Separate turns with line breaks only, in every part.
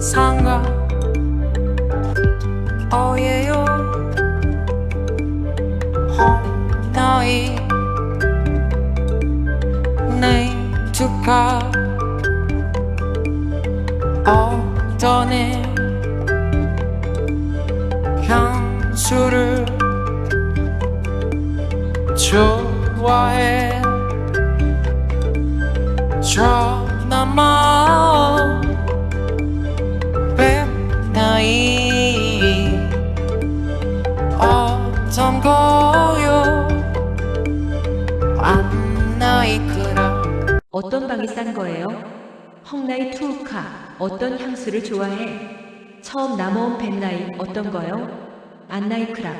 상가 어예요. 홈나이. 내 두가 어떤 애 향수를 좋아해 어떤
방이 싼 거예요? 헝나이 투우카 어떤 향수를 좋아해? 처음 남아온 벤나이 어떤 거요? 안나이 크락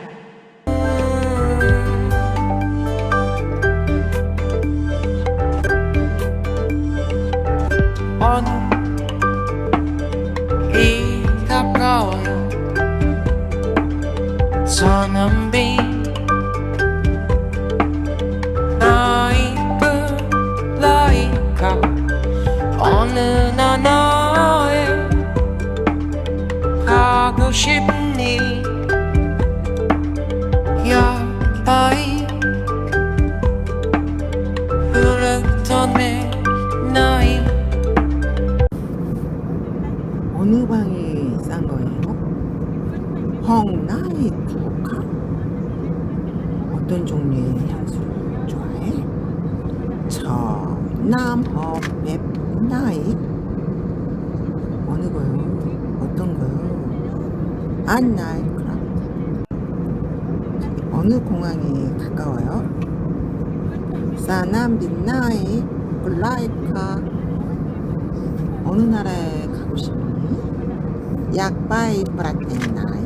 이 가까워요 어느 나라에 가고 싶니 야바이 흐르던 내 나이
어느 방이 싼 거예요? 헝나이 투카 어떤 종류의 향수를 좋아해? 저남허 맵 나이 어느 거요? 어떤 거요? 안나이 크라프트 어느 공항이 가까워요? 사남 빛나이 블라이카 어느 나라에 가고 싶니? 약바이 브라테나